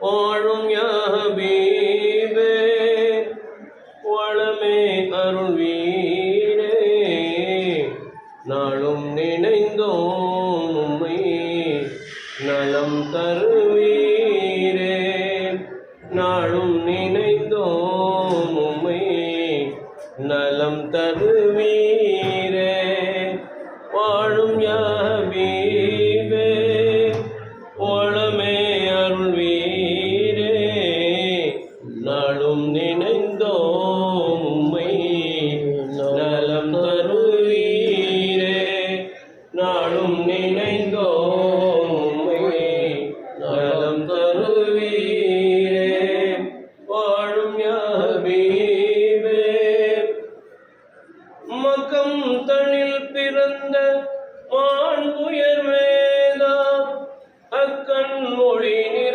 வாழும் யாபீபே வளமே அருள்வீரே நாளும் நினைந்தோம் உம்மை. நலம் தருவீரே. நாளும் நினைந்தோம் உம்மை. நலம் தருவீர் நலம் நினைந்தோம் உம்மை. நலம் தருவீரே. நாளும் நினைந்தோம் உம்மை. நலம் தருவீரே. வாழும் யாபீவே மக்கம் தனில் பிறந்த மாண்புயர் வேதா. அக்கண் மொழி